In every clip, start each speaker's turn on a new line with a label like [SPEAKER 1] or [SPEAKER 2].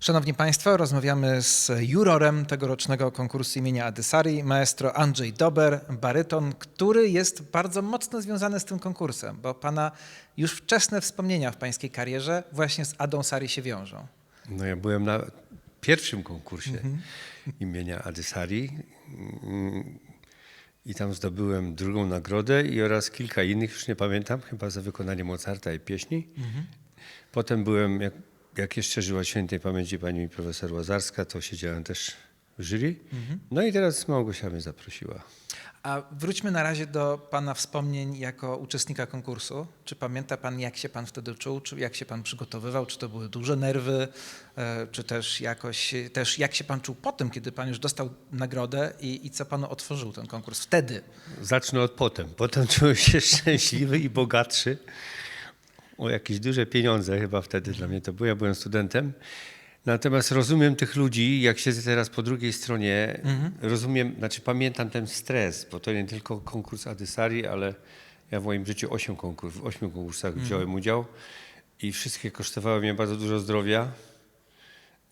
[SPEAKER 1] Szanowni Państwo, rozmawiamy z jurorem tegorocznego konkursu imienia Adysari, maestro Andrzej Dober, baryton, który jest bardzo mocno związany z tym konkursem, bo Pana już wczesne wspomnienia w Pańskiej karierze właśnie z Adą Sari się wiążą.
[SPEAKER 2] No ja byłem na pierwszym konkursie imienia Adysari mm, i tam zdobyłem drugą nagrodę i oraz kilka innych, już nie pamiętam, chyba za wykonanie Mozarta i pieśni. Potem byłem, jak, jak jeszcze żyła świętej pamięci pani profesor Łazarska, to siedziałem też w jury. No i teraz Małgosia mnie zaprosiła.
[SPEAKER 1] A wróćmy na razie do Pana wspomnień jako uczestnika konkursu. Czy pamięta Pan, jak się Pan wtedy czuł, czy jak się Pan przygotowywał, czy to były duże nerwy, e, czy też jakoś, też jak się Pan czuł po tym, kiedy Pan już dostał nagrodę i, i co Panu otworzył ten konkurs wtedy?
[SPEAKER 2] Zacznę od potem. Potem czułem się szczęśliwy i bogatszy. O jakieś duże pieniądze chyba wtedy dla mnie to było. Ja byłem studentem. Natomiast rozumiem tych ludzi, jak siedzę teraz po drugiej stronie, rozumiem, znaczy pamiętam ten stres, bo to nie tylko konkurs Adysari, ale ja w moim życiu osiem konkurs, w ośmiu konkursach wziąłem udział i wszystkie kosztowały mnie bardzo dużo zdrowia.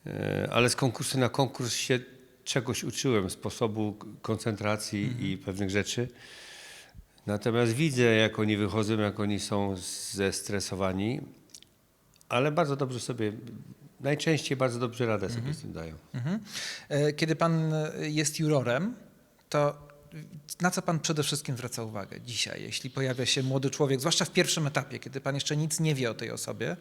[SPEAKER 2] E, ale z konkursu na konkurs się czegoś uczyłem, sposobu koncentracji i pewnych rzeczy. Natomiast widzę, jak oni wychodzą, jak oni są zestresowani, ale bardzo dobrze sobie, najczęściej bardzo dobrze radę sobie z tym dają.
[SPEAKER 1] Mhm. E, Kiedy Pan e, jest jurorem, to na co Pan przede wszystkim zwraca uwagę dzisiaj, jeśli pojawia się młody człowiek, zwłaszcza w pierwszym etapie, kiedy Pan jeszcze nic nie wie o tej osobie,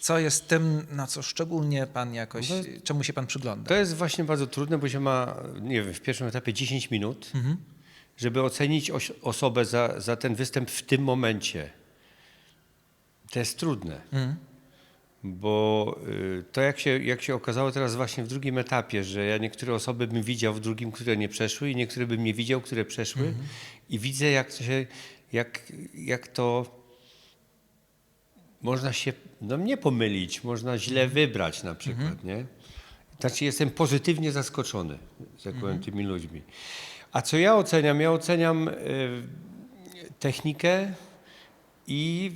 [SPEAKER 1] co jest tym, na co szczególnie Pan jakoś,
[SPEAKER 2] No
[SPEAKER 1] czemu się Pan przygląda?
[SPEAKER 2] To jest właśnie bardzo trudne, bo się ma, nie wiem, w pierwszym etapie 10 minut, żeby ocenić osobę za, za ten występ w tym momencie. To jest trudne.
[SPEAKER 1] Mhm.
[SPEAKER 2] Bo y, to jak się, jak się okazało teraz właśnie w drugim etapie, że ja niektóre osoby bym widział w drugim, które nie przeszły i niektóre bym nie widział, które przeszły i widzę jak to się, jak, jak to można się, no nie pomylić, można źle wybrać na przykład, nie? Znaczy jestem pozytywnie zaskoczony, że tak powiem, tymi ludźmi. A co ja oceniam? Ja oceniam y, technikę i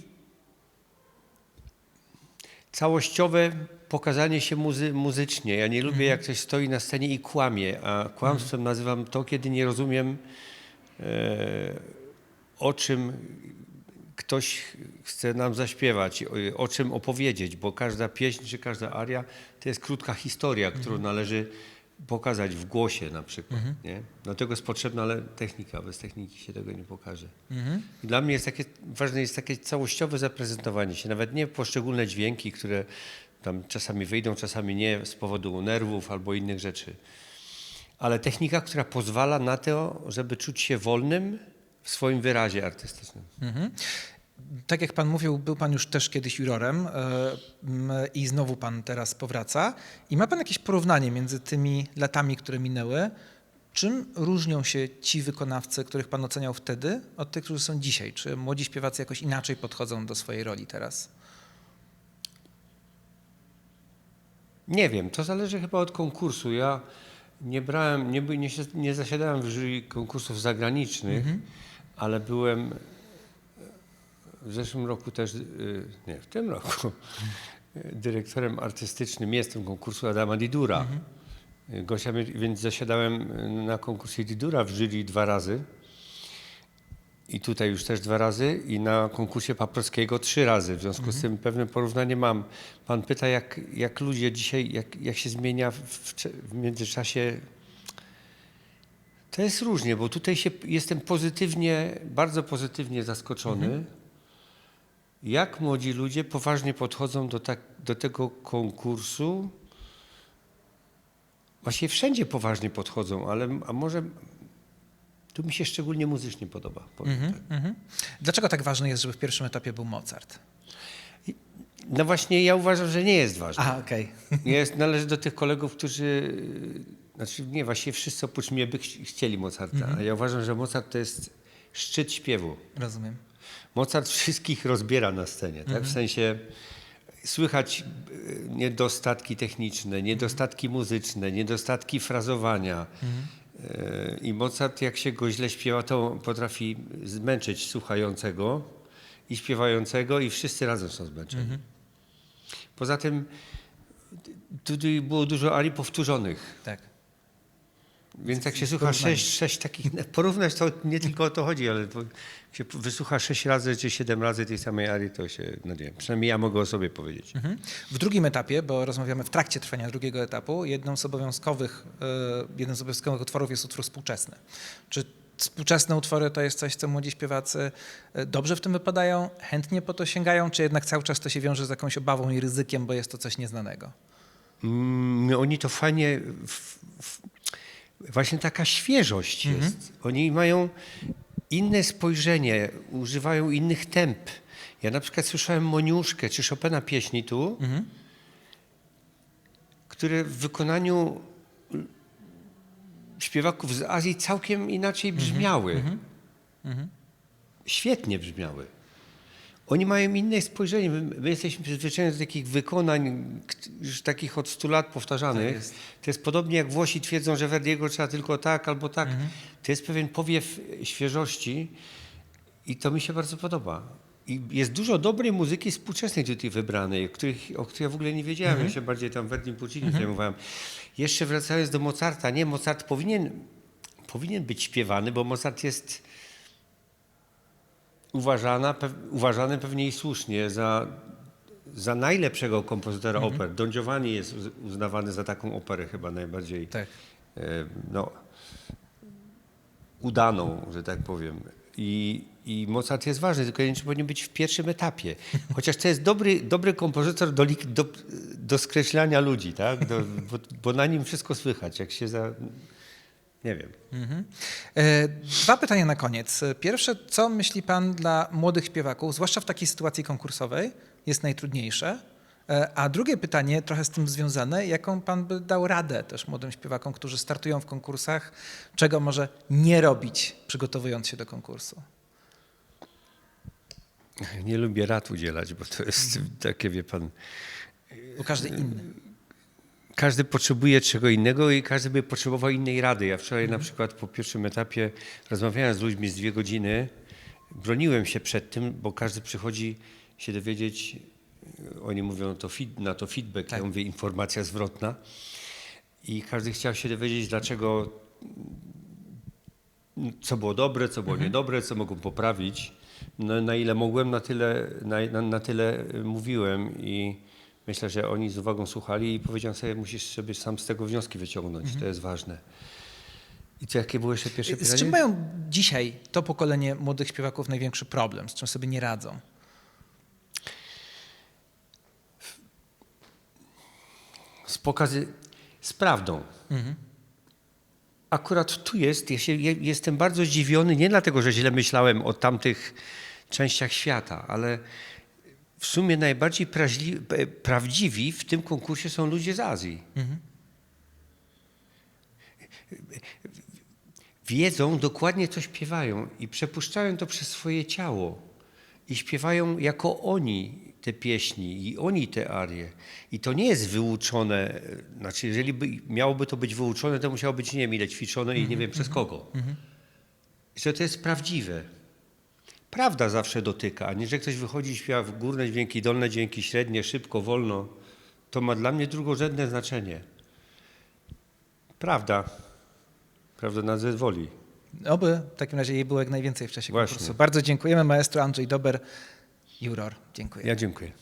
[SPEAKER 2] całościowe pokazanie się muzy muzycznie. Ja nie lubię, jak ktoś stoi na scenie i kłamie, a kłamstwem nazywam to, kiedy nie rozumiem, e, o czym ktoś chce nam zaśpiewać, o, o czym opowiedzieć, bo każda pieśń czy każda aria to jest krótka historia, którą należy pokazać w głosie na przykład. Nie? Dlatego jest potrzebna ale technika, bez techniki się tego nie pokaże. I dla mnie jest takie, ważne jest takie całościowe zaprezentowanie się, nawet nie poszczególne dźwięki, które tam czasami wyjdą, czasami nie z powodu nerwów albo innych rzeczy. Ale technika, która pozwala na to, żeby czuć się wolnym w swoim wyrazie artystycznym.
[SPEAKER 1] Mhm. Tak jak Pan mówił, był Pan już też kiedyś jurorem e, i znowu Pan teraz powraca. I ma Pan jakieś porównanie między tymi latami, które minęły? Czym różnią się ci wykonawcy, których Pan oceniał wtedy, od tych, którzy są dzisiaj? Czy młodzi śpiewacy jakoś inaczej podchodzą do swojej roli teraz?
[SPEAKER 2] Nie wiem, to zależy chyba od konkursu. Ja nie brałem, nie, nie, nie zasiadałem w jury konkursów zagranicznych, ale byłem w zeszłym roku też, y, nie, w tym roku, dyrektorem artystycznym jestem konkursu Adama Didura. Gosia, mnie- więc zasiadałem na konkursie Didura w jury dwa razy. I tutaj już też dwa razy i na konkursie Paprockiego trzy razy. W związku z tym pewne porównanie mam. Pan pyta, jak, jak ludzie dzisiaj, jak, jak się zmienia w, w, międzyczasie. To jest różnie, bo tutaj się, jestem pozytywnie, bardzo pozytywnie zaskoczony, jak młodzi ludzie poważnie podchodzą do, tak, do tego konkursu. Właściwie wszędzie poważnie podchodzą, ale a może tu mi się szczególnie muzycznie podoba. Powiem tak.
[SPEAKER 1] Mhm. Dlaczego tak ważne jest, żeby w pierwszym etapie był Mozart?
[SPEAKER 2] No właśnie, ja uważam, że nie jest ważne.
[SPEAKER 1] A, okej.
[SPEAKER 2] Jest, należy do tych kolegów, którzy, znaczy nie, właściwie wszyscy oprócz mnie by chci- chcieli Mozarta, a ja uważam, że Mozart to jest szczyt śpiewu.
[SPEAKER 1] Rozumiem.
[SPEAKER 2] Mozart wszystkich rozbiera na scenie, tak? W sensie słychać e, niedostatki techniczne, niedostatki muzyczne, niedostatki frazowania. E, I Mozart, jak się go źle śpiewa, to potrafi zmęczyć słuchającego i śpiewającego i wszyscy razem są zmęczeni. Poza tym tutaj było dużo arii powtórzonych.
[SPEAKER 1] Tak.
[SPEAKER 2] Więc jak się słucha sześć, sześć takich, porównać to nie tylko o to chodzi, ale to, jak się wysłucha sześć razy czy siedem razy tej samej arii, to się, no nie przynajmniej ja mogę o sobie powiedzieć.
[SPEAKER 1] Mhm. W drugim etapie, bo rozmawiamy w trakcie trwania drugiego etapu, jedną z obowiązkowych, e, jednym z obowiązkowych utworów jest utwór współczesny. Czy współczesne utwory to jest coś, co młodzi śpiewacy e, dobrze w tym wypadają, chętnie po to sięgają, czy jednak cały czas to się wiąże z jakąś obawą i ryzykiem, bo jest to coś nieznanego?
[SPEAKER 2] Mm, oni to fajnie, w, w, właśnie taka świeżość jest. Oni mają inne spojrzenie, używają innych temp. Ja na przykład słyszałem Moniuszkę czy Chopina pieśni tu, które w wykonaniu śpiewaków z Azji całkiem inaczej brzmiały. Świetnie brzmiały. Oni mają inne spojrzenie. My, my jesteśmy przyzwyczajeni do takich wykonań, już takich od 100 lat powtarzanych.
[SPEAKER 1] Tak jest.
[SPEAKER 2] to jest podobnie jak Włosi twierdzą, że Verdiego trzeba tylko tak albo tak. To jest pewien powiew świeżości i to mi się bardzo podoba. I jest dużo dobrej muzyki współczesnej tutaj wybranej, o, których, o której ja w ogóle nie wiedziałem. Ja się bardziej tam Verdim Puccini zajmowałem. Jeszcze wracając do Mozarta. Nie, Mozart powinien, powinien być śpiewany, bo Mozart jest uważana, uważany pewnie i słusznie za, za najlepszego kompozytora oper. Don Giovanni jest uz- uznawany za taką operę chyba najbardziej
[SPEAKER 1] Tak.
[SPEAKER 2] e, no, udaną, że tak powiem. I, I Mozart jest ważny, tylko nie powinien być w pierwszym etapie. Chociaż to jest dobry, dobry kompozytor do, do, do skreślania ludzi, tak? Do, bo, bo na nim wszystko słychać. Jak się za... Nie wiem.
[SPEAKER 1] Mhm. E, Dwa pytania na koniec. Pierwsze, co myśli Pan dla młodych śpiewaków, zwłaszcza w takiej sytuacji konkursowej, jest najtrudniejsze? E, A drugie pytanie, trochę z tym związane, jaką Pan by dał radę też młodym śpiewakom, którzy startują w konkursach, czego może nie robić, przygotowując się do konkursu?
[SPEAKER 2] Nie lubię rad udzielać, bo to jest takie, wie pan,
[SPEAKER 1] Bo każdy inny.
[SPEAKER 2] Każdy potrzebuje czego innego i każdy by potrzebował innej rady. Ja wczoraj na przykład po pierwszym etapie rozmawiałem z ludźmi z dwie godziny, broniłem się przed tym, bo każdy przychodzi się dowiedzieć, oni mówią to na to feedback,
[SPEAKER 1] Tak.
[SPEAKER 2] ja mówię informacja zwrotna i każdy chciał się dowiedzieć, dlaczego, co było dobre, co było niedobre, co mogą poprawić. No, na ile mogłem, na tyle, na, na, na tyle mówiłem i myślę, że oni z uwagą słuchali i powiedziałem sobie, musisz sobie sam z tego wnioski wyciągnąć, to jest ważne. I co, jakie było jeszcze pierwsze
[SPEAKER 1] Z
[SPEAKER 2] pytanie?
[SPEAKER 1] czym mają dzisiaj to pokolenie młodych śpiewaków największy problem, z czym sobie nie radzą?
[SPEAKER 2] z pokazy, z prawdą. Akurat tu jest, ja się, ja jestem bardzo zdziwiony, nie dlatego, że źle myślałem o tamtych częściach świata, ale w sumie najbardziej praźli, prawdziwi w tym konkursie są ludzie z Azji. Wiedzą dokładnie, co śpiewają i przepuszczają to przez swoje ciało. I śpiewają jako oni te pieśni i oni te arie. I to nie jest wyuczone, e, znaczy jeżeli by, miałoby to być wyuczone, to musiało być nie wiem ile ćwiczone i nie wiem przez kogo. I że to jest prawdziwe. Prawda zawsze dotyka, a nie, że ktoś wychodzi i śpiewa w górne dźwięki, dolne dźwięki, średnie, szybko, wolno. To ma dla mnie drugorzędne znaczenie. Prawda. Prawda na woli.
[SPEAKER 1] Oby w takim razie jej było jak najwięcej w czasie
[SPEAKER 2] Właśnie.
[SPEAKER 1] konkursu. Bardzo dziękujemy maestro Andrzej Dober, juror. Dziękuję.
[SPEAKER 2] Ja dziękuję.